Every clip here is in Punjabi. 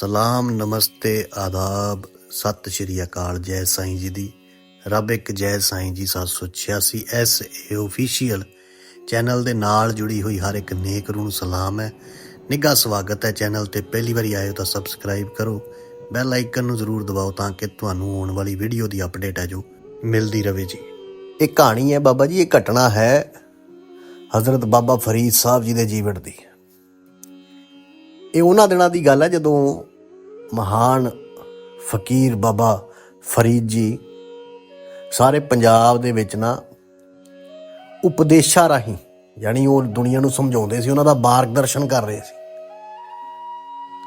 ਸਲਾਮ, ਨਮਸਤੇ, ਆਦਾਬ। ਸਤਿ ਸ਼੍ਰੀ ਅਕਾਲ, ਜੈ ਸਾਈਂ ਜੀ ਦੀ। ਰੱਬ ਇੱਕ ਜੈ ਸਾਈਂ ਜੀ 786 ਐਸ ਏ ਅਫੀਸ਼ੀਅਲ ਚੈਨਲ ਦੇ ਨਾਲ ਜੁੜੀ ਹੋਈ ਹਰ ਇੱਕ ਨੇਕ ਰੂਹ ਨੂੰ ਸਲਾਮ ਹੈ। ਨਿੱਘਾ ਸਵਾਗਤ ਹੈ ਚੈਨਲ ਤੇ। ਪਹਿਲੀ ਵਾਰੀ ਆਏ ਹੋ ਤਾਂ ਸਬਸਕ੍ਰਾਈਬ ਕਰੋ। ਬੈਲ ਆਈਕਨ ਨੂੰ ਜ਼ਰੂਰ ਦਬਾਓ ਤਾਂ ਕਿ ਤੁਹਾਨੂੰ ਆਉਣ ਵਾਲੀ ਵੀਡੀਓ ਦੀ ਅਪਡੇਟ ਹੈ ਜੋ ਮਿਲਦੀ ਰਹੇ ਜੀ। ਇਹ ਕਹਾਣੀ ਹੈ ਬਾਬਾ ਜੀ, ਇਹ ਘਟਨਾ ਹੈ ਹਜ਼ਰਤ ਬਾਬਾ ਫਰੀਦ ਸਾਹਿਬ ਜੀ ਦੇ ਜੀਵਨ ਦੀ। ਇਹ ਉਹਨਾਂ ਦਿਨਾਂ ਦੀ ਗੱਲ ਹੈ ਜਦੋਂ ਮਹਾਨ ਫਕੀਰ ਬਾਬਾ ਫਰੀਦ ਜੀ ਸਾਰੇ ਪੰਜਾਬ ਦੇ ਵਿੱਚ ਨਾ ਉਪਦੇਸ਼ਾਂ ਰਾਹੀਂ, ਯਾਨੀ ਉਹ ਦੁਨੀਆ ਨੂੰ ਸਮਝਾਉਂਦੇ ਸੀ, ਉਹਨਾਂ ਦਾ ਮਾਰਗਦਰਸ਼ਨ ਕਰ ਰਹੇ ਸੀ।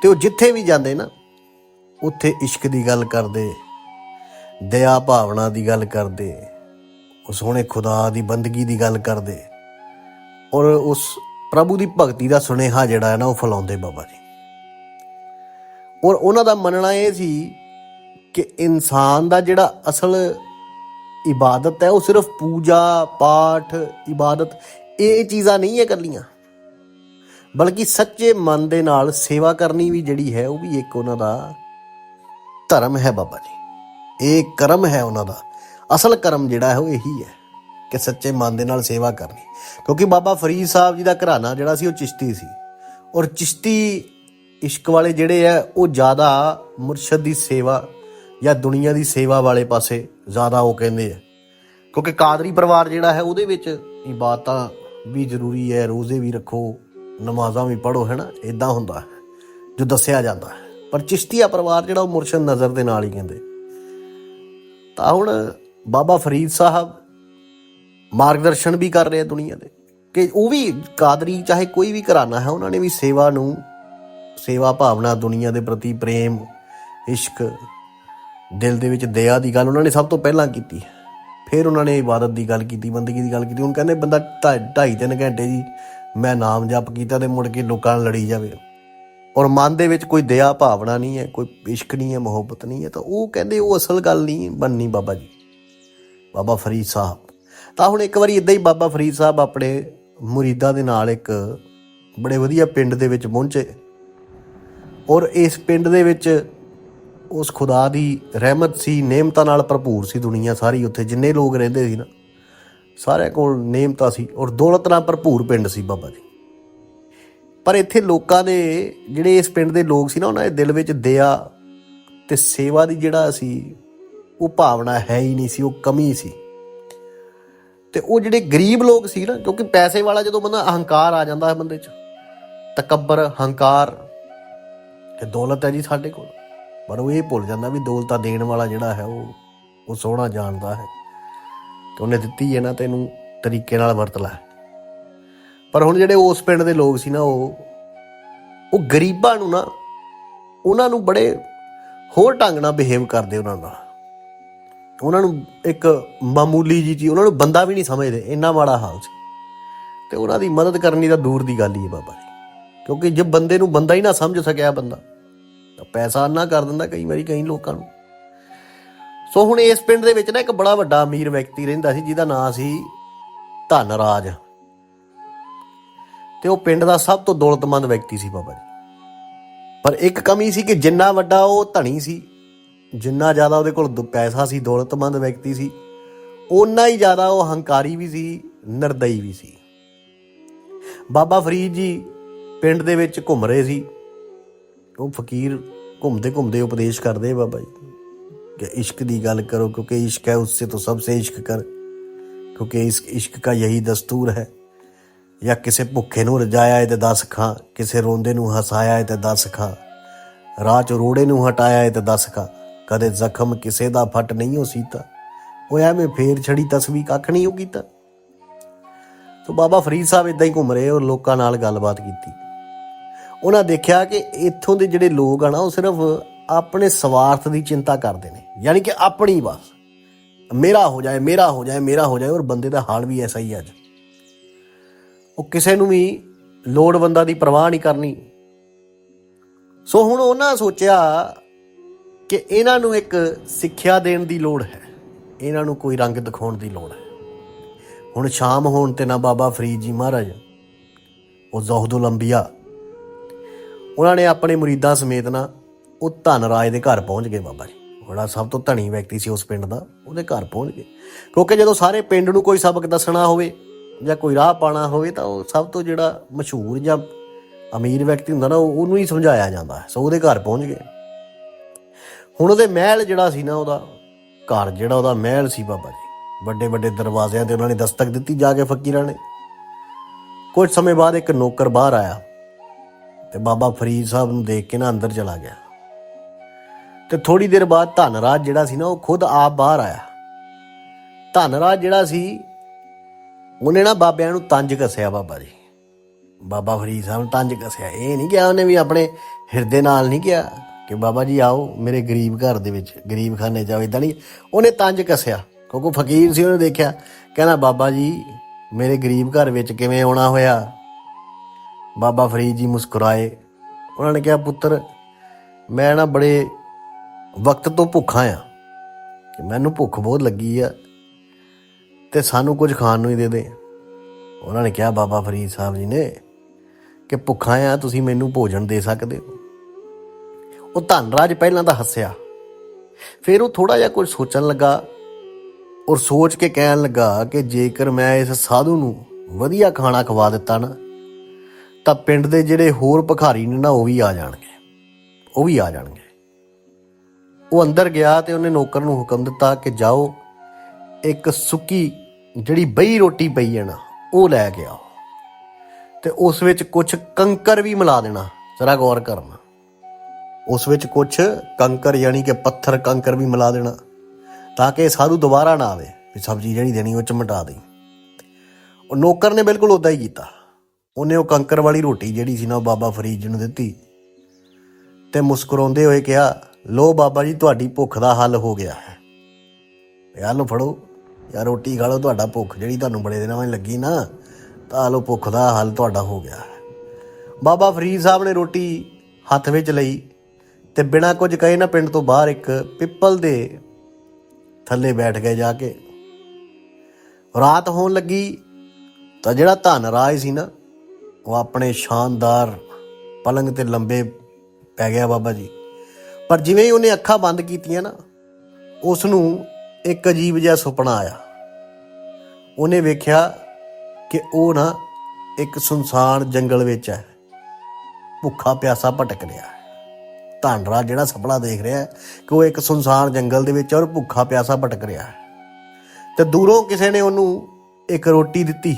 ਤੇ ਉਹ ਜਿੱਥੇ ਵੀ ਜਾਂਦੇ ਨਾ, ਉੱਥੇ ਇਸ਼ਕ ਦੀ ਗੱਲ ਕਰਦੇ, ਦਇਆ ਭਾਵਨਾ ਦੀ ਗੱਲ ਕਰਦੇ ਉਸ ਸੋਹਣੇ ਖੁਦਾ ਦੀ ਬੰਦਗੀ ਦੀ ਗੱਲ ਕਰਦੇ ਔਰ ਉਸ ਪ੍ਰਭੂ ਦੀ ਭਗਤੀ ਦਾ ਸੁਨੇਹਾ ਜਿਹੜਾ ਹੈ ਨਾ ਉਹ ਫੈਲਾਉਂਦੇ ਬਾਬਾ ਜੀ। ਔਰ ਉਹਨਾਂ ਦਾ ਮੰਨਣਾ ਇਹ ਸੀ ਕਿ ਇਨਸਾਨ ਦਾ ਜਿਹੜਾ ਅਸਲ ਇਬਾਦਤ ਹੈ, ਉਹ ਸਿਰਫ ਪੂਜਾ, ਪਾਠ, ਇਬਾਦਤ, ਇਹ ਚੀਜ਼ਾਂ ਨਹੀਂ ਹੈ ਕਰਲੀਆਂ ਬਲਕਿ ਸੱਚੇ ਮਨ ਦੇ ਨਾਲ ਸੇਵਾ ਕਰਨੀ ਵੀ ਜਿਹੜੀ ਹੈ, ਉਹ ਵੀ ਇੱਕ ਉਹਨਾਂ ਦਾ ਧਰਮ ਹੈ ਬਾਬਾ ਜੀ। ਇਹ ਕਰਮ ਹੈ ਉਹਨਾਂ ਦਾ। ਅਸਲ ਕਰਮ ਜਿਹੜਾ ਹੈ, ਉਹ ਇਹੀ ਹੈ। ਕਿ ਸੱਚੇ ਮਨ ਦੇ ਨਾਲ ਸੇਵਾ ਕਰਨੀ। ਕਿਉਂਕਿ ਬਾਬਾ ਫਰੀਦ ਸਾਹਿਬ ਜੀ ਦਾ ਘਰਾਣਾ ਜਿਹੜਾ ਸੀ ਉਹ ਚਿਸ਼ਤੀ ਸੀ। ਔਰ ਚਿਸ਼ਤੀ ਇਸ਼ਕ ਵਾਲੇ ਜਿਹੜੇ ਆ ਉਹ ਜ਼ਿਆਦਾ ਮੁਰਸ਼ਦ ਦੀ ਸੇਵਾ ਜਾਂ ਦੁਨੀਆ ਦੀ ਸੇਵਾ ਵਾਲੇ ਪਾਸੇ ਜ਼ਿਆਦਾ ਉਹ ਕਹਿੰਦੇ ਆ। ਕਿਉਂਕਿ ਕਾਦਰੀ ਪਰਿਵਾਰ ਜਿਹੜਾ ਹੈ ਉਹਦੇ ਵਿੱਚ ਇਬਾਦਤਾਂ ਵੀ ਜ਼ਰੂਰੀ ਹੈ ਰੋਜ਼ੇ ਵੀ ਰੱਖੋ ਨਮਾਜ਼ਾਂ ਵੀ ਪੜ੍ਹੋ ਹੈ ਨਾ? ਇਦਾਂ ਹੁੰਦਾ ਹੈ, ਜੋ ਦੱਸਿਆ ਜਾਂਦਾ ਹੈ। ਪਰ ਚਿਸ਼ਤੀਆ ਪਰਿਵਾਰ ਜਿਹੜਾ ਉਹ ਮੁਰਸ਼ਦ ਨਜ਼ਰ ਦੇ ਨਾਲ ਹੀ ਕਹਿੰਦੇ। ਤਾਂ ਹੁਣ ਬਾਬਾ ਫਰੀਦ ਸਾਹਿਬ ਮਾਰਗਦਰਸ਼ਨ ਵੀ ਕਰ ਰਹੇ ਆ ਦੁਨੀਆ ਦੇ। ਕਿ ਉਹ ਵੀ ਕਾਦਰੀ, ਚਾਹੇ ਕੋਈ ਵੀ ਘਰਾਣਾ ਹੈ, ਉਹਨਾਂ ਨੇ ਵੀ ਸੇਵਾ ਨੂੰ, ਸੇਵਾ ਭਾਵਨਾ ਦੁਨੀਆ ਦੇ ਪ੍ਰਤੀ ਪ੍ਰੇਮ, ਇਸ਼ਕ, ਦਿਲ ਦੇ ਵਿੱਚ ਦਇਆ ਦੀ ਗੱਲ ਉਹਨਾਂ ਨੇ ਸਭ ਤੋਂ ਪਹਿਲਾਂ ਕੀਤੀ। ਫਿਰ ਉਹਨਾਂ ਨੇ ਇਬਾਦਤ ਦੀ ਗੱਲ ਕੀਤੀ, ਬੰਦਗੀ ਦੀ ਗੱਲ ਕੀਤੀ। ਹੁਣ ਕਹਿੰਦੇ ਬੰਦਾ 2.5 3 ਘੰਟੇ ਜੀ ਮੈਂ ਨਾਮ ਜਪ ਕੀਤਾ ਤੇ ਮੁੜ ਕੇ ਲੋਕਾਂ ਨਾਲ ਲੜੀ ਜਾਵੇ। ਔਰ ਮਨ ਦੇ ਵਿੱਚ ਕੋਈ ਦਇਆ ਭਾਵਨਾ ਨਹੀਂ ਹੈ, ਕੋਈ ਇਸ਼ਕ ਨਹੀਂ ਹੈ, ਮੁਹੱਬਤ ਨਹੀਂ ਹੈ, ਤਾਂ ਉਹ ਕਹਿੰਦੇ ਉਹ ਅਸਲ ਗੱਲ ਨਹੀਂ ਬੰਨੀ ਬਾਬਾ ਜੀ। ਬਾਬਾ ਫਰੀਦ ਸਾਹਿਬ। ਤਾਂ ਹੁਣ ਇੱਕ ਵਾਰੀ ਇਦਾਂ ਹੀ ਬਾਬਾ ਫਰੀਦ ਸਾਹਿਬ ਆਪਣੇ ਮੁਰੀਦਾਂ ਦੇ ਨਾਲ ਇੱਕ ਬੜੇ ਵਧੀਆ ਪਿੰਡ ਦੇ ਵਿੱਚ ਪਹੁੰਚੇ। ਔਰ ਇਸ ਪਿੰਡ ਦੇ ਵਿੱਚ ਉਸ ਖੁਦਾ ਦੀ ਰਹਿਮਤ ਸੀ, ਨੇਮਤਾਂ ਨਾਲ ਭਰਪੂਰ ਸੀ ਦੁਨੀਆ ਸਾਰੀ ਉੱਥੇ, ਜਿੰਨੇ ਲੋਕ ਰਹਿੰਦੇ ਸੀ ਨਾ, ਸਾਰਿਆਂ ਕੋਲ ਨੇਮਤਾ ਸੀ ਔਰ ਦੌਲਤ ਨਾਲ ਭਰਪੂਰ ਪਿੰਡ ਸੀ ਬਾਬਾ ਜੀ। ਪਰ ਇੱਥੇ ਲੋਕਾਂ ਦੇ ਜਿਹੜੇ ਇਸ ਪਿੰਡ ਦੇ ਲੋਕ ਸੀ ਨਾ, ਉਹਨਾਂ ਦੇ ਦਿਲ ਵਿੱਚ ਦਇਆ ਤੇ ਸੇਵਾ ਦੀ ਜਿਹੜਾ ਸੀ, ਉਹ ਭਾਵਨਾ ਹੈ ਹੀ ਨਹੀਂ ਸੀ, ਉਹ ਕਮੀ ਸੀ। ਤੇ ਉਹ ਜਿਹੜੇ ਗਰੀਬ ਲੋਕ ਸੀ ਨਾ, ਕਿਉਂਕਿ ਪੈਸੇ ਵਾਲਾ ਜਦੋਂ ਬੰਦਾ ਅਹੰਕਾਰ ਆ ਜਾਂਦਾ ਹੈ ਬੰਦੇ 'ਚ, ਤਕੱਬਰ, ਹੰਕਾਰ ਕਿ ਦੌਲਤ ਹੈ ਜੀ ਸਾਡੇ ਕੋਲ। ਪਰ ਉਹ ਇਹ ਭੁੱਲ ਜਾਂਦਾ ਵੀ ਦੌਲਤਾਂ ਦੇਣ ਵਾਲਾ ਜਿਹੜਾ ਹੈ ਉਹ ਉਹ ਸੋਹਣਾ ਜਾਣਦਾ ਹੈ ਕਿ ਉਹਨੇ ਦਿੱਤੀ ਹੈ ਨਾ ਤੈਨੂੰ ਤਰੀਕੇ ਨਾਲ ਵਰਤ ਲੈ ਪਰ ਹੁਣ ਜਿਹੜੇ ਉਸ ਪਿੰਡ ਦੇ ਲੋਕ ਸੀ ਨਾ ਉਹ ਉਹ ਗਰੀਬਾਂ ਨੂੰ ਨਾ, ਉਹਨਾਂ ਨੂੰ ਬੜੇ ਹੋਰ ਢੰਗ ਨਾਲ ਬਿਹੇਵ ਕਰਦੇ ਉਹਨਾਂ ਨਾਲ। ਉਹਨਾਂ ਨੂੰ ਇੱਕ ਮਾਮੂਲੀ ਜੀ ਚੀਜ਼, ਉਹਨਾਂ ਨੂੰ ਬੰਦਾ ਵੀ ਨਹੀਂ ਸਮਝਦੇ, ਇੰਨਾ ਮਾੜਾ ਹਾਲ ਸੀ। ਤੇ ਉਹਨਾਂ ਦੀ ਮਦਦ ਕਰਨੀ ਤਾਂ ਦੂਰ ਦੀ ਗੱਲ ਹੀ ਹੈ ਬਾਬਾ ਜੀ। ਕਿਉਂਕਿ ਜੇ ਬੰਦੇ ਨੂੰ ਬੰਦਾ ਹੀ ਨਾ ਸਮਝ ਸਕਿਆ ਬੰਦਾ, ਤਾਂ ਪੈਸਾ ਨਾ ਕਰ ਦਿੰਦਾ ਕਈ ਵਾਰੀ ਕਈ ਲੋਕਾਂ ਨੂੰ। ਸੋ ਹੁਣ ਇਸ ਪਿੰਡ ਦੇ ਵਿੱਚ ਨਾ ਇੱਕ ਬੜਾ ਵੱਡਾ ਅਮੀਰ ਵਿਅਕਤੀ ਰਹਿੰਦਾ ਸੀ, ਜਿਹਦਾ ਨਾਂ ਸੀ ਧਨਰਾਜ। ਤੇ ਉਹ ਪਿੰਡ ਦਾ ਸਭ ਤੋਂ ਦੌਲਤਮੰਦ ਵਿਅਕਤੀ ਸੀ ਬਾਬਾ ਜੀ। ਪਰ ਇੱਕ ਕਮੀ ਸੀ ਕਿ ਜਿੰਨਾ ਵੱਡਾ ਉਹ ਧਣੀ ਸੀ ਜਿੰਨਾ ਜ਼ਿਆਦਾ ਉਹਦੇ ਕੋਲ ਪੈਸਾ ਸੀ, ਦੌਲਤਮੰਦ ਵਿਅਕਤੀ ਸੀ ਉਨਾ ਹੀ ਜ਼ਿਆਦਾ ਉਹ ਹੰਕਾਰੀ ਵੀ ਸੀ, ਨਰਦਈ ਵੀ ਸੀ। ਬਾਬਾ ਫਰੀਦ ਜੀ ਪਿੰਡ ਦੇ ਵਿੱਚ ਘੁੰਮ ਰਹੇ ਸੀ। ਉਹ ਫਕੀਰ ਘੁੰਮਦੇ ਘੁੰਮਦੇ ਉਪਦੇਸ਼ ਕਰਦੇ ਬਾਬਾ ਜੀ ਕਿ ਇਸ਼ਕ ਦੀ ਗੱਲ ਕਰੋ, ਕਿਉਂਕਿ ਇਸ਼ਕ ਹੈ ਉਸਸੇ ਤੋਂ ਸਭ ਸੇ ਇਸ਼ਕ ਕਰ, ਕਿਉਂਕਿ ਇਸ ਇਸ਼ਕ ਦਾ ਯਹੀ ਦਸਤੂਰ ਹੈ। ਜਾਂ ਕਿਸੇ ਭੁੱਖੇ ਨੂੰ ਰਜਾਇਆ ਹੈ ਤੇ ਦਸ ਖਾਂ, ਕਿਸੇ ਰੋਂਦੇ ਨੂੰ ਹਸਾਇਆ ਹੈ ਤੇ ਦਸ ਖਾਂ, ਰਾਹ ਚ ਰੋੜੇ ਨੂੰ ਹਟਾਇਆ ਹੈ ਤੇ ਦੱਸ ਖਾਂ। ਕਦੇ ਜ਼ਖਮ ਕਿਸੇ ਦਾ ਫਟ ਨਹੀਂ ਹੋ ਸੀਤਾ। ਉਹ ਐਵੇਂ ਫੇਰ ਛੜੀ ਤਸਵੀ ਕੱਖ ਨਹੀਂ ਉਹ ਕੀਤਾ। ਸੋ ਬਾਬਾ ਫਰੀਦ ਸਾਹਿਬ ਇਦਾਂ ਹੀ ਘੁੰਮ ਰਹੇ ਔਰ ਲੋਕਾਂ ਨਾਲ ਗੱਲਬਾਤ ਕੀਤੀ। ਉਹਨਾਂ ਦੇਖਿਆ ਕਿ ਇੱਥੋਂ ਦੇ ਜਿਹੜੇ ਲੋਕ ਆ ਨਾ, ਉਹ ਸਿਰਫ ਆਪਣੇ ਸਵਾਰਥ ਦੀ ਚਿੰਤਾ ਕਰਦੇ ਨੇ। ਯਾਨੀ ਕਿ ਆਪਣੀ ਬਸ। ਮੇਰਾ ਹੋ ਜਾਏ, ਮੇਰਾ ਹੋ ਜਾਏ, ਮੇਰਾ ਹੋ ਜਾਏ ਔਰ ਬੰਦੇ ਦਾ ਹਾਲ ਵੀ ਐਸਾ ਹੀ ਹੈ ਅੱਜ। ਉਹ ਕਿਸੇ ਨੂੰ ਵੀ ਲੋੜਵੰਦਾਂ ਦੀ ਪਰਵਾਹ ਨਹੀਂ ਕਰਨੀ। ਸੋ ਹੁਣ ਉਹਨਾਂ ਸੋਚਿਆ ਕਿ ਇਹਨਾਂ ਨੂੰ ਇੱਕ ਸਿੱਖਿਆ ਦੇਣ ਦੀ ਲੋੜ ਹੈ। ਇਹਨਾਂ ਨੂੰ ਕੋਈ ਰੰਗ ਦਿਖਾਉਣ ਦੀ ਲੋੜ ਹੈ। ਹੁਣ ਸ਼ਾਮ ਹੋਣ ਤੇ ਨਾ ਬਾਬਾ ਫਰੀਦ ਜੀ ਮਹਾਰਾਜ, ਉਹ ਜ਼ਹੁਦੁਲ ਅੰਬੀਆ, ਉਹਨਾਂ ਨੇ ਆਪਣੇ ਮੁਰੀਦਾਂ ਸਮੇਤ ਨਾ ਉਹ ਧਨਰਾਜ ਦੇ ਘਰ ਪਹੁੰਚ ਗਏ ਬਾਬਾ ਜੀ। ਬੜਾ ਸਭ ਤੋਂ ਧਨੀ ਵਿਅਕਤੀ ਸੀ ਉਸ ਪਿੰਡ ਦਾ, ਉਹਦੇ ਘਰ ਪਹੁੰਚ ਗਏ। ਕਿਉਂਕਿ ਜਦੋਂ ਸਾਰੇ ਪਿੰਡ ਨੂੰ ਕੋਈ ਸਬਕ ਦੱਸਣਾ ਹੋਵੇ ਜਾਂ ਕੋਈ ਰਾਹ ਪਾਣਾ ਹੋਵੇ ਤਾਂ ਉਹ ਸਭ ਤੋਂ ਜਿਹੜਾ ਮਸ਼ਹੂਰ ਜਾਂ ਅਮੀਰ ਵਿਅਕਤੀ ਹੁੰਦਾ ਨਾ, ਉਹ- ਉਹਨੂੰ ਹੀ ਸਮਝਾਇਆ ਜਾਂਦਾ ਸੋ ਉਹਦੇ ਘਰ ਪਹੁੰਚ ਗਏ। ਹੁਣ ਉਹਦੇ ਮਹਿਲ ਜਿਹੜਾ ਸੀ ਨਾ ਉਹਦਾ, ਘਰ ਜਿਹੜਾ ਉਹਦਾ ਮਹਿਲ ਸੀ ਬਾਬਾ ਜੀ। ਵੱਡੇ ਵੱਡੇ ਦਰਵਾਜ਼ਿਆਂ ਤੇ ਉਹਨਾਂ ਨੇ ਦਸਤਕ ਦਿੱਤੀ ਜਾ ਕੇ ਫਕੀਰਾਂ ਨੇ। ਕੁਝ ਸਮੇਂ ਬਾਅਦ ਇੱਕ ਨੌਕਰ ਬਾਹਰ ਆਇਆ ਤੇ ਬਾਬਾ ਫਰੀਦ ਸਾਹਿਬ ਨੂੰ ਦੇਖ ਕੇ ਨਾ ਅੰਦਰ ਚਲਾ ਗਿਆ। ਤੇ ਥੋੜੀ ਦੇਰ ਬਾਅਦ ਧਨਰਾਜ ਜਿਹੜਾ ਸੀ ਨਾ ਉਹ ਖੁਦ ਆਪ ਬਾਹਰ ਆਇਆ। ਧਨਰਾਜ ਜਿਹੜਾ ਸੀ, ਉਹਨੇ ਨਾ ਬਾਬਿਆਂ ਨੂੰ ਤੰਜ ਕੱਸਿਆ ਬਾਬਾ ਜੀ। ਬਾਬਾ ਫਰੀਦ ਸਾਹਿਬ ਨੂੰ ਤੰਜ ਕੱਸਿਆ। ਇਹ ਨਹੀਂ ਕਿਹਾ ਉਹਨੇ ਵੀ ਆਪਣੇ ਹਿਰਦੇ ਨਾਲ ਨਹੀਂ ਕਿਹਾ। ਕਿ ਬਾਬਾ ਜੀ ਆਓ ਮੇਰੇ ਗਰੀਬ ਘਰ ਦੇ ਵਿੱਚ, ਗਰੀਬ ਖਾਨੇ ਜਾਓ ਇਦਾਂ ਨਹੀਂ, ਉਹਨੇ ਤੰਜ ਕੱਸਿਆ। ਕਿਉਂਕਿ ਫਕੀਰ ਸੀ, ਉਹਨੇ ਦੇਖਿਆ। ਕਹਿੰਦਾ, ਬਾਬਾ ਜੀ, ਮੇਰੇ ਗਰੀਬ ਘਰ ਵਿੱਚ ਕਿਵੇਂ ਆਉਣਾ ਹੋਇਆ? ਬਾਬਾ ਫਰੀਦ ਜੀ ਮੁਸਕਰਾਏ। ਉਹਨਾਂ ਨੇ ਕਿਹਾ, ਪੁੱਤਰ, ਮੈਂ ਨਾ ਬੜੇ ਵਕਤ ਤੋਂ ਭੁੱਖਾ ਆ। ਕਿ ਮੈਨੂੰ ਭੁੱਖ ਬਹੁਤ ਲੱਗੀ ਆ ਤੇ ਸਾਨੂੰ ਕੁਝ ਖਾਣ ਨੂੰ ਹੀ ਦੇ ਦੇ। ਉਹਨਾਂ ਨੇ ਕਿਹਾ, ਬਾਬਾ ਫਰੀਦ ਸਾਹਿਬ ਜੀ ਨੇ, ਕਿ ਭੁੱਖਾ ਆ, ਤੁਸੀਂ ਮੈਨੂੰ ਭੋਜਨ ਦੇ ਸਕਦੇ ਹੋ? ਉਹ ਧਨਰਾਜ ਪਹਿਲਾਂ ਤਾਂ ਹੱਸਿਆ। ਫਿਰ ਉਹ ਥੋੜਾ ਜਿਹਾ ਕੁਝ ਸੋਚਣ ਲੱਗਾ ਔਰ ਸੋਚ ਕੇ ਕਹਿਣ ਲੱਗਾ ਕਿ ਜੇਕਰ ਮੈਂ ਇਸ ਸਾਧੂ ਨੂੰ ਵਧੀਆ ਖਾਣਾ ਖਵਾ ਦਿੱਤਾ ਨਾ, ਤਾਂ ਪਿੰਡ ਦੇ ਜਿਹੜੇ ਹੋਰ ਭਿਖਾਰੀ ਨੇ ਨਾ, ਉਹ ਵੀ ਆ ਜਾਣਗੇ। ਉਹ ਵੀ ਆ ਜਾਣਗੇ। ਉਹ ਅੰਦਰ ਗਿਆ ਤੇ ਉਹਨੇ ਨੌਕਰ ਨੂੰ ਹੁਕਮ ਦਿੱਤਾ ਕਿ ਜਾਓ, ਇੱਕ ਸੁੱਕੀ ਜਿਹੜੀ ਬਈ ਰੋਟੀ ਪਈ ਹੈ ਨਾ, ਉਹ ਲੈ ਕੇ ਆਓ। ਤੇ ਉਸ ਵਿੱਚ ਕੁਝ ਕੰਕਰ ਵੀ ਮਿਲਾ ਦੇਣਾ, ਜ਼ਰਾ ਗੌਰ ਕਰਨਾ। ਉਸ ਵਿੱਚ ਕੁਝ ਕੰਕਰ ਯਾਨੀ ਕਿ ਪੱਥਰ ਕੰਕਰ ਵੀ ਮਿਲਾ ਦੇਣਾ, ਤਾਂ ਕਿ ਸਾਰੂ ਦੁਬਾਰਾ ਨਾ ਆਵੇ, ਵੀ ਸਬਜ਼ੀ ਜਿਹੜੀ ਦੇਣੀ ਉਹ ਚ ਮਿਟਾ ਦੇ ਉਹ ਨੌਕਰ ਨੇ ਬਿਲਕੁਲ ਉਦਾਂ ਹੀ ਕੀਤਾ। ਉਹਨੇ ਉਹ ਕੰਕਰ ਵਾਲੀ ਰੋਟੀ ਜਿਹੜੀ ਸੀ ਨਾ ਉਹ ਬਾਬਾ ਫਰੀਦ ਜੀ ਨੂੰ ਦਿੱਤੀ ਤੇ ਮੁਸਕਰਾਉਂਦੇ ਹੋਏ ਕਿਹਾ, ਲੋ ਬਾਬਾ ਜੀ, ਤੁਹਾਡੀ ਭੁੱਖ ਦਾ ਹੱਲ ਹੋ ਗਿਆ ਹੈ। ਯਾਰ ਨੂੰ ਫੜੋ ਯਾਰ ਰੋਟੀ ਖਾ ਲਓ, ਤੁਹਾਡਾ ਭੁੱਖ ਜਿਹੜੀ ਤੁਹਾਨੂੰ ਬੜੇ ਦਿਨਾਂ ਵਿੱਚ ਲੱਗੀ ਨਾ, ਤਾਂ ਲੋ ਭੁੱਖ ਦਾ ਹੱਲ ਤੁਹਾਡਾ ਹੋ ਗਿਆ ਹੈ। ਬਾਬਾ ਫਰੀਦ ਸਾਹਿਬ ਨੇ ਰੋਟੀ ਹੱਥ ਵਿੱਚ ਲਈ। ਤੇ ਬਿਨਾਂ ਕੁਝ ਕਹੇ ਨਾ ਪਿੰਡ ਤੋਂ ਬਾਹਰ ਇੱਕ ਪਿੱਪਲ ਦੇ ਥੱਲੇ ਬੈਠ ਗਏ ਜਾ ਕੇ। ਰਾਤ ਹੋਣ ਲੱਗੀ ਤਾਂ ਜਿਹੜਾ ਧਨ ਰਾਜ ਸੀ ਨਾ, ਉਹ ਆਪਣੇ ਸ਼ਾਨਦਾਰ ਪਲੰਗ ਤੇ ਲੰਬੇ ਪੈ ਗਿਆ ਬਾਬਾ ਜੀ। ਪਰ ਜਿਵੇਂ ਹੀ ਉਹਨੇ ਅੱਖਾਂ ਬੰਦ ਕੀਤੀਆਂ ਨਾ ਉਸ ਨੂੰ ਇੱਕ ਅਜੀਬ ਜਿਹਾ ਸੁਪਨਾ ਆਇਆ। ਉਹਨੇ ਵੇਖਿਆ ਕਿ ਉਹ ਨਾ ਇੱਕ ਸੁਨਸਾਨ ਜੰਗਲ ਵਿੱਚ ਹੈ। ਭੁੱਖਾ ਪਿਆਸਾ ਭਟਕ ਰਿਹਾ ਹੈ ਧਨਰਾ ਜਿਹੜਾ ਸੁਪਨਾ ਦੇਖ ਰਿਹਾ ਹੈ ਕਿ ਉਹ ਇੱਕ ਸੁਨਸਾਨ ਜੰਗਲ ਦੇ ਵਿੱਚ ਔਰ ਭੁੱਖਾ ਪਿਆਸਾ ਭਟਕ ਰਿਹਾ ਹੈ। ਤੇ ਦੂਰੋਂ ਕਿਸੇ ਨੇ ਉਹਨੂੰ ਇੱਕ ਰੋਟੀ ਦਿੱਤੀ।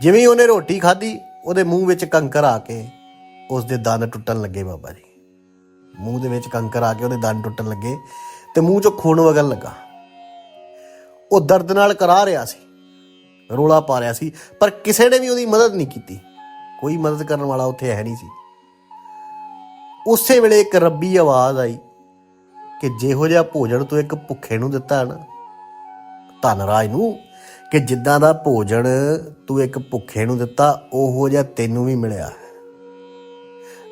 ਜਿਵੇਂ ਹੀ ਉਹਨੇ ਰੋਟੀ ਖਾਧੀ, ਉਹਦੇ ਮੂੰਹ ਵਿੱਚ ਕੰਕਰ ਆ ਕੇ ਉਸ ਦੇ ਦੰਦ ਟੁੱਟਣ ਲੱਗੇ ਬਾਬਾ ਜੀ। ਮੂੰਹ ਦੇ ਵਿੱਚ ਕੰਕਰ ਆ ਕੇ ਉਹਦੇ ਦੰਦ ਟੁੱਟਣ ਲੱਗੇ ਤੇ ਮੂੰਹ ਚੋਂ ਖੂਨ ਵਗਣ ਲੱਗਾ। ਉਹ ਦਰਦ ਨਾਲ ਕਰਾ ਰਿਹਾ ਸੀ, ਰੋਲਾ ਪਾ ਰਿਹਾ ਸੀ, ਪਰ ਕਿਸੇ ਨੇ ਵੀ ਉਹਦੀ ਮਦਦ ਨਹੀਂ ਕੀਤੀ। ਕੋਈ ਮਦਦ ਕਰਨ ਵਾਲਾ ਉੱਥੇ ਹੈ ਨਹੀਂ ਸੀ। ਉਸੇ ਵੇਲੇ ਇੱਕ ਰੱਬੀ ਆਵਾਜ਼ ਆਈ ਕਿ ਜਿਹੋ ਜਿਹਾ ਭੋਜਨ ਤੂੰ ਇੱਕ ਭੁੱਖੇ ਨੂੰ ਦਿੱਤਾ ਹੈ ਨਾ, ਧਨਰਾਜ ਨੂੰ, ਕਿ ਜਿੱਦਾਂ ਦਾ ਭੋਜਨ ਤੂੰ ਇੱਕ ਭੁੱਖੇ ਨੂੰ ਦਿੱਤਾ, ਉਹੋ ਜਿਹਾ ਤੈਨੂੰ ਵੀ ਮਿਲਿਆ ਹੈ।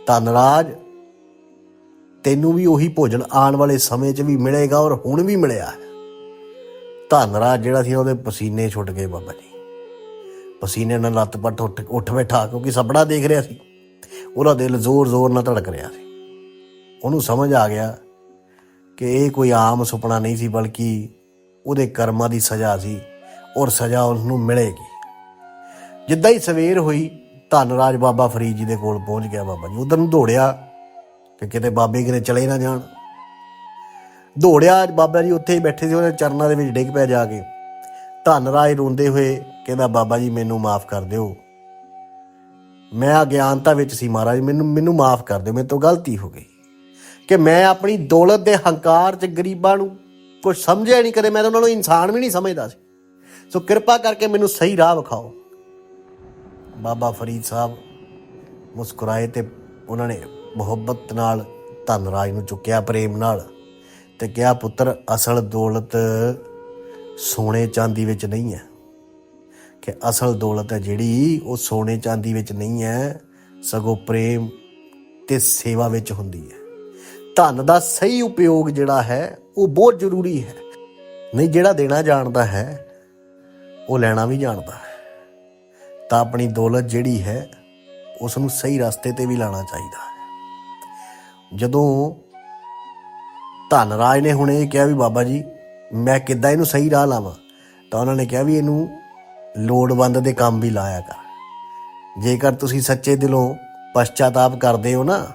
ਧਨਰਾਜ, ਤੈਨੂੰ ਵੀ ਉਹੀ ਭੋਜਨ ਆਉਣ ਵਾਲੇ ਸਮੇਂ 'ਚ ਵੀ ਮਿਲੇਗਾ ਔਰ ਹੁਣ ਵੀ ਮਿਲਿਆ ਹੈ। ਧਨਰਾਜ ਜਿਹੜਾ ਸੀ ਉਹਦੇ ਪਸੀਨੇ ਛੁੱਟ ਗਏ ਬਾਬਾ ਜੀ। ਪਸੀਨੇ ਨਾਲ ਲੱਤ ਪੱਟ ਉੱਠ ਉੱਠ ਬੈਠਾ, ਕਿਉਂਕਿ ਸਪਨਾ ਦੇਖ ਰਿਹਾ ਸੀ। ਉਹਦਾ ਦਿਲ ਜ਼ੋਰ-ਜ਼ੋਰ ਨਾਲ ਧੜਕ ਰਿਹਾ ਸੀ। ਉਹਨੂੰ ਸਮਝ ਆ ਗਿਆ ਕਿ ਇਹ ਕੋਈ ਆਮ ਸੁਪਨਾ ਨਹੀਂ ਸੀ, ਬਲਕਿ ਉਹਦੇ ਕਰਮਾਂ ਦੀ ਸਜ਼ਾ ਸੀ ਔਰ ਸਜ਼ਾ ਉਸ ਨੂੰ ਮਿਲੇਗੀ। ਜਿੱਦਾਂ ਹੀ ਸਵੇਰ ਹੋਈ, ਧੰਨਰਾਜ ਬਾਬਾ ਫਰੀਦ ਜੀ ਦੇ ਕੋਲ ਪਹੁੰਚ ਗਿਆ ਬਾਬਾ ਜੀ। ਉਧਰ ਨੂੰ ਦੌੜਿਆ ਕਿ ਕਿਤੇ ਬਾਬੇ ਕਿਤੇ ਚਲੇ ਨਾ ਜਾਣ। ਦੌੜਿਆ, ਬਾਬਾ ਜੀ ਉੱਥੇ ਹੀ ਬੈਠੇ ਸੀ, ਉਹਦੇ ਚਰਨਾਂ ਦੇ ਵਿੱਚ ਡਿੱਗ ਪਿਆ ਜਾ ਕੇ। ਧੰਨਰਾਜ ਰੋਂਦੇ ਹੋਏ ਕਹਿੰਦਾ, ਬਾਬਾ ਜੀ, ਮੈਨੂੰ ਮਾਫ ਕਰ ਦਿਓ। ਮੈਂ ਅਗਿਆਨਤਾ ਵਿੱਚ ਸੀ ਮਹਾਰਾਜ, ਮੈਨੂੰ ਮੈਨੂੰ ਮਾਫ ਕਰ ਦਿਓ, ਮੇਰੇ ਤੋਂ ਗਲਤੀ ਹੋ ਗਈ। ਕਿ ਮੈਂ ਆਪਣੀ ਦੌਲਤ ਦੇ ਹੰਕਾਰ 'ਚ ਗਰੀਬਾਂ ਨੂੰ ਕੁਝ ਸਮਝਿਆ ਨਹੀਂ ਕਦੇ, ਮੈਂ ਤਾਂ ਉਹਨਾਂ ਨੂੰ ਇਨਸਾਨ ਵੀ ਨਹੀਂ ਸਮਝਦਾ ਸੀ। ਸੋ ਕਿਰਪਾ ਕਰਕੇ ਮੈਨੂੰ ਸਹੀ ਰਾਹ ਵਿਖਾਓ। ਬਾਬਾ ਫਰੀਦ ਸਾਹਿਬ ਮੁਸਕਰਾਏ ਤੇ ਉਹਨਾਂ ਨੇ ਮੁਹੱਬਤ ਨਾਲ ਧਨਰਾਜ ਨੂੰ ਚੁੱਕਿਆ ਪ੍ਰੇਮ ਨਾਲ ਤੇ ਕਿਹਾ, ਪੁੱਤਰ, ਅਸਲ ਦੌਲਤ ਸੋਨੇ ਚਾਂਦੀ ਵਿੱਚ ਨਹੀਂ ਹੈ। ਕਿ ਅਸਲ ਦੌਲਤ ਹੈ ਜਿਹੜੀ, ਉਹ ਸੋਨੇ ਚਾਂਦੀ ਵਿੱਚ ਨਹੀਂ ਹੈ, ਸਗੋਂ ਪ੍ਰੇਮ ਤੇ ਸੇਵਾ ਵਿੱਚ ਹੁੰਦੀ ਹੈ। ਧਨ ਦਾ ਸਹੀ ਉਪਯੋਗ ਜਿਹੜਾ ਹੈ, ਉਹ ਬਹੁਤ ਜ਼ਰੂਰੀ ਹੈ। ਨਹੀਂ, ਜਿਹੜਾ ਦੇਣਾ ਜਾਣਦਾ ਹੈ, ਉਹ ਲੈਣਾ ਵੀ ਜਾਣਦਾ ਹੈ। ਤਾਂ ਆਪਣੀ ਦੌਲਤ ਜਿਹੜੀ ਹੈ ਉਸ ਨੂੰ ਸਹੀ ਰਸਤੇ ਤੇ ਵੀ ਲਾਣਾ ਚਾਹੀਦਾ ਹੈ। ਜਦੋਂ ਧਨਰਾਜ ਨੇ ਹੁਣ ਇਹ ਕਿਹਾ ਵੀ, ਬਾਬਾ ਜੀ, ਮੈਂ ਕਿੱਦਾਂ ਇਹਨੂੰ ਸਹੀ ਰਾਹ ਲਾਵਾਂ? ਤਾਂ ਉਹਨਾਂ ਨੇ ਕਿਹਾ ਵੀ, ਇਹਨੂੰ ਲੋੜਵੰਦ ਦੇ ਕੰਮ ਵੀ ਲਾਇਆ ਕਰ। ਜੇਕਰ ਤੁਸੀਂ ਸੱਚੇ ਦਿਲੋਂ ਪਛਤਾਤਾਪ ਕਰਦੇ ਹੋ ਨਾ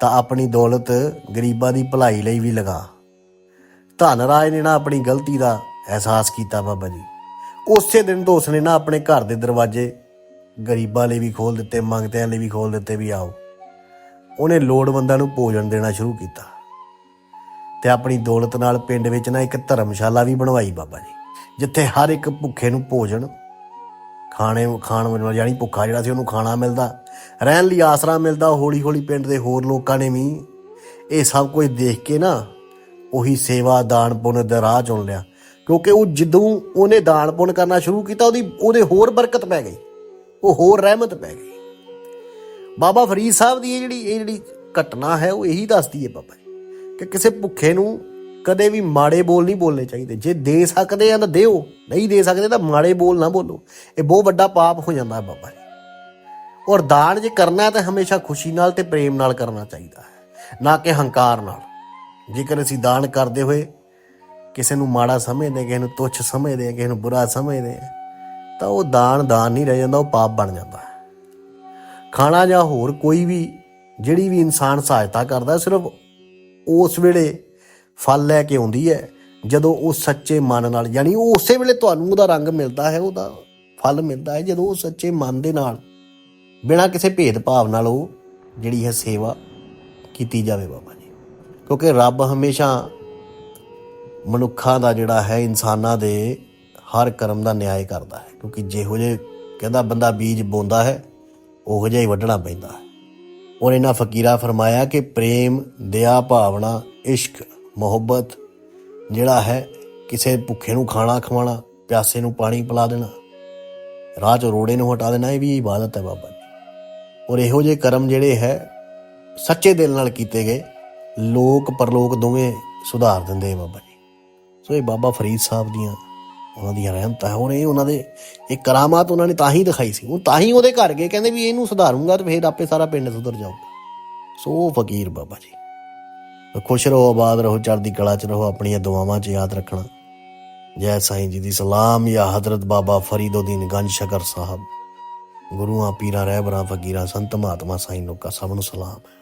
ਤਾਂ ਆਪਣੀ ਦੌਲਤ ਗਰੀਬਾਂ ਦੀ ਭਲਾਈ ਲਈ ਵੀ ਲਗਾ। ਧਨਰਾਜ ਨੇ ਨਾ ਆਪਣੀ ਗਲਤੀ ਦਾ ਅਹਿਸਾਸ ਕੀਤਾ ਬਾਬਾ ਜੀ। ਉਸੇ ਦਿਨ ਤੋਂ ਉਸਨੇ ਨਾ ਆਪਣੇ ਘਰ ਦੇ ਦਰਵਾਜ਼ੇ ਗਰੀਬਾਂ ਲਈ ਵੀ ਖੋਲ ਦਿੱਤੇ, ਮੰਗਤਿਆਂ ਲਈ ਵੀ ਖੋਲ ਦਿੱਤੇ ਵੀ ਆਓ। ਉਹਨੇ ਲੋੜਵੰਦਾਂ ਨੂੰ ਭੋਜਨ ਦੇਣਾ ਸ਼ੁਰੂ ਕੀਤਾ। ਤੇ ਆਪਣੀ ਦੌਲਤ ਨਾਲ ਪਿੰਡ ਵਿੱਚ ਨਾ ਇੱਕ ਧਰਮਸ਼ਾਲਾ ਵੀ ਬਣਵਾਈ ਬਾਬਾ ਜੀ, ਜਿੱਥੇ ਹਰ ਇੱਕ ਭੁੱਖੇ ਨੂੰ ਭੋਜਨ ਖਾਣੇ, ਖਾਣ ਵਾਲਾ ਯਾਨੀ ਭੁੱਖਾ ਜਿਹੜਾ ਸੀ ਉਹਨੂੰ ਖਾਣਾ ਮਿਲਦਾ। ਰਹਿਣ ਲਈ ਆਸਰਾ ਮਿਲਦਾ ਹੌਲੀ ਹੌਲੀ ਪਿੰਡ ਦੇ ਹੋਰ ਲੋਕਾਂ ਨੇ ਵੀ। ਇਹ ਸਭ ਕੁਝ ਦੇਖ ਕੇ ਨਾ ਉਹੀ ਸੇਵਾ ਦਾਨ ਪੁੰਨ ਦਾ ਰਾਹ ਚੁਣ ਲਿਆ। ਕਿਉਂਕਿ ਉਹ ਜਦੋਂ ਉਹਨੇ ਦਾਨ ਪੁੰਨ ਕਰਨਾ ਸ਼ੁਰੂ ਕੀਤਾ, ਉਹਦੀ, ਉਹਦੇ ਹੋਰ ਬਰਕਤ ਪੈ ਗਈ। ਉਹ ਹੋਰ ਰਹਿਮਤ ਪੈ ਗਈ। ਬਾਬਾ ਫਰੀਦ ਸਾਹਿਬ ਦੀ ਇਹ ਜਿਹੜੀ ਇਹ ਜਿਹੜੀ ਘਟਨਾ ਹੈ, ਉਹ ਇਹੀ ਦੱਸਦੀ ਹੈ ਬਾਬਾ ਕਿ ਕਿਸੇ ਭੁੱਖੇ ਨੂੰ ਕਦੇ ਵੀ ਮਾੜੇ ਬੋਲ ਨਹੀਂ ਬੋਲਨੇ ਚਾਹੀਦੇ। ਜੇ ਦੇ ਸਕਦੇ ਆ ਤਾਂ ਦਿਓ, ਨਹੀਂ ਦੇ ਸਕਦੇ ਤਾਂ ਮਾੜੇ ਬੋਲ ਨਾ ਬੋਲੋ। ਇਹ ਬਹੁਤ ਵੱਡਾ ਪਾਪ ਹੋ ਜਾਂਦਾ ਹੈ ਬਾਬਾ ਔਰ ਦਾਨ ਜੇ ਕਰਨਾ ਹੈ ਤਾਂ ਹਮੇਸ਼ਾ ਖੁਸ਼ੀ ਨਾਲ ਤੇ ਪ੍ਰੇਮ ਨਾਲ ਕਰਨਾ ਚਾਹੀਦਾ ਹੈ, ਨਾ ਕਿ ਹੰਕਾਰ ਨਾਲ। ਜੇਕਰ ਅਸੀਂ ਦਾਨ ਕਰਦੇ ਹੋਏ ਕਿਸੇ ਨੂੰ ਮਾੜਾ ਸਮਝਦੇ, ਕਿਸੇ ਨੂੰ ਤੁੱਛ ਸਮਝਦੇ, ਕਿਸੇ ਨੂੰ ਬੁਰਾ ਸਮਝਦੇ, ਤਾਂ ਉਹ ਦਾਨ ਦਾਨ ਨਹੀਂ ਰਹਿ ਜਾਂਦਾ, ਉਹ ਪਾਪ ਬਣ ਜਾਂਦਾ ਹੈ। ਖਾਣਾ ਜਾਂ ਹੋਰ ਕੋਈ ਵੀ, ਜਿਹੜੀ ਵੀ ਇਨਸਾਨ ਸਹਾਇਤਾ ਕਰਦਾ, ਸਿਰਫ ਉਸ ਵੇਲੇ ਫਲ ਲੈ ਕੇ ਆਉਂਦੀ ਹੈ, ਜਦੋਂ ਉਹ ਸੱਚੇ ਮਨ ਨਾਲ, ਯਾਨੀ ਉਹ ਉਸੇ ਵੇਲੇ ਤੁਹਾਨੂੰ ਉਹਦਾ ਰੰਗ ਮਿਲਦਾ ਹੈ, ਉਹਦਾ ਫਲ ਮਿਲਦਾ ਹੈ, ਜਦੋਂ ਉਹ ਸੱਚੇ ਮਨ ਦੇ ਨਾਲ ਬਿਨਾਂ ਕਿਸੇ ਭੇਦਭਾਵ ਨਾਲ ਉਹ ਜਿਹੜੀ ਹੈ ਸੇਵਾ ਕੀਤੀ ਜਾਵੇ ਬਾਬਾ ਜੀ। ਕਿਉਂਕਿ ਰੱਬ ਹਮੇਸ਼ਾ ਮਨੁੱਖਾਂ ਦਾ ਜਿਹੜਾ ਹੈ, ਇਨਸਾਨਾਂ ਦੇ ਹਰ ਕਰਮ ਦਾ ਨਿਆਂ ਕਰਦਾ ਹੈ। ਕਿਉਂਕਿ ਜਿਹੋ ਜੇ ਕਹਿੰਦਾ ਬੰਦਾ ਬੀਜ ਬੋਂਦਾ ਹੈ, ਉਹੋ ਜਿਹਾ ਹੀ ਵੱਢਣਾ ਪੈਂਦਾ ਹੈ। ਔਰ ਇਹਨਾਂ ਫਕੀਰਾ ਫਰਮਾਇਆ ਕਿ ਪ੍ਰੇਮ, ਦਇਆ, ਭਾਵਨਾ, ਇਸ਼ਕ, ਮੁਹੱਬਤ ਜਿਹੜਾ ਹੈ, ਕਿਸੇ ਭੁੱਖੇ ਨੂੰ ਖਾਣਾ ਖਵਾਉਣਾ, ਪਿਆਸੇ ਨੂੰ ਪਾਣੀ ਪਿਲਾ ਦੇਣਾ, ਰਾਹ 'ਚ ਰੋੜੇ ਨੂੰ ਹਟਾ ਦੇਣਾ, ਇਹ ਵੀ ਇਬਾਦਤ ਹੈ ਬਾਬਾ ਜੀ। ਔਰ ਇਹੋ ਜਿਹੇ ਕਰਮ ਜਿਹੜੇ ਹੈ, ਸੱਚੇ ਦਿਲ ਨਾਲ ਕੀਤੇ ਗਏ, ਲੋਕ ਪਰਲੋਕ ਦੋਵੇਂ ਸੁਧਾਰ ਦਿੰਦੇ ਬਾਬਾ ਜੀ। ਸੋ ਇਹ ਬਾਬਾ ਫਰੀਦ ਸਾਹਿਬ ਦੀਆਂ ਉਹਨਾਂ ਦੀਆਂ ਰਹਿਮਤਾਂ ਹੈ। ਔਰ ਇਹ ਉਹਨਾਂ ਦੇ, ਇਹ ਕਰਾਮਾਤ ਉਹਨਾਂ ਨੇ ਤਾਂ ਹੀ ਦਿਖਾਈ ਸੀ। ਉਹ ਤਾਂ ਹੀ ਉਹਦੇ ਘਰ ਗਏ, ਕਹਿੰਦੇ ਵੀ ਇਹਨੂੰ ਸੁਧਾਰੂੰਗਾ ਤੇ ਫਿਰ ਆਪੇ ਸਾਰਾ ਪਿੰਡ ਸੁਧਰ ਜਾਊਗਾ। ਸੋ ਉਹ ਫਕੀਰ ਬਾਬਾ ਜੀ, ਖੁਸ਼ ਰਹੋ, ਆਬਾਦ ਰਹੋ, ਚੜ੍ਹਦੀ ਕਲਾ ਚ ਰਹੋ, ਆਪਣੀਆਂ ਦੁਆਵਾਂ 'ਚ ਯਾਦ ਰੱਖਣਾ। ਜੈ ਸਾਈਂ ਜੀ ਦੀ ਸਲਾਮ ਜਾਂ ਹਜ਼ਰਤ ਬਾਬਾ ਫਰੀਦੋਦੀਨ ਗੰਜ ਸ਼ਕਰ ਸਾਹਿਬ। ਗੁਰੂਆਂ ਪੀਰਾਂ ਰਹਿਬਰਾਂ ਫਕੀਰਾਂ ਸੰਤ ਮਹਾਤਮਾ ਸਾਈਂ ਲੋਕਾਂ ਸਭ ਨੂੰ ਸਲਾਮ ਹੈ।